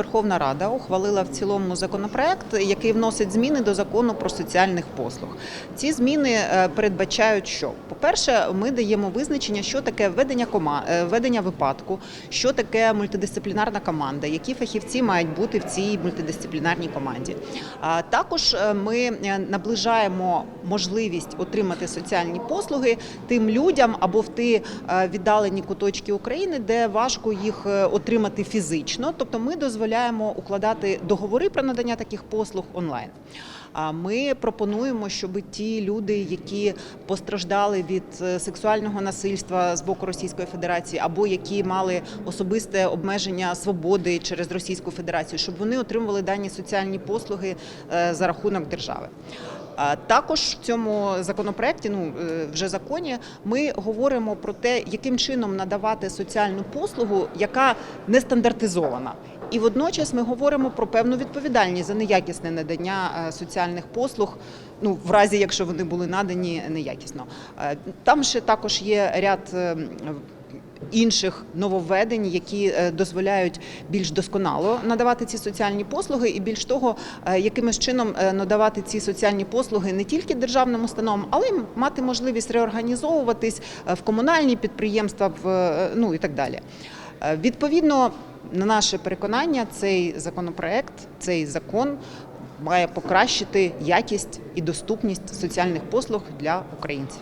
Dobro, Верховна Рада ухвалила в цілому законопроект, який вносить зміни до закону про соціальних послуг. Ці зміни е, передбачають, що по-перше, ми даємо визначення, що таке ведення кома... е, ведення випадку, що таке мультидисциплінарна команда, які фахівці мають бути в цій мультидисциплінарній команді. А також е, ми е, наближаємо можливість отримати соціальні послуги тим людям або в ті е, віддалені куточки України, де важко їх е, отримати фізично. Тобто ми дозволяємо укладати договори про надання таких послуг онлайн. А ми пропонуємо, щоб ті люди, які постраждали від е, сексуального насильства з боку Російської Федерації, або які мали особисте обмеження свободи через Російську Федерацію, щоб вони отримували дані соціальні послуги е, за рахунок держави. Також в цьому законопроекті, ну е, вже законі, ми говоримо про те, яким чином надавати соціальну послугу, яка не стандартизована. І водночас ми говоримо про певну відповідальність за неякісне надання е, соціальних послуг, ну в разі якщо вони були надані неякісно. Е, Там ще також є ряд. е, Інших нововведень, які дозволяють більш досконало надавати ці соціальні послуги, і більш того, якимось чином надавати ці соціальні послуги не тільки державним установам, але й мати можливість реорганізовуватись в комунальні підприємства, в ну і так далі. Е, Відповідно, на наше переконання, цей законопроект, цей закон має покращити якість і доступність соціальних послуг для українців.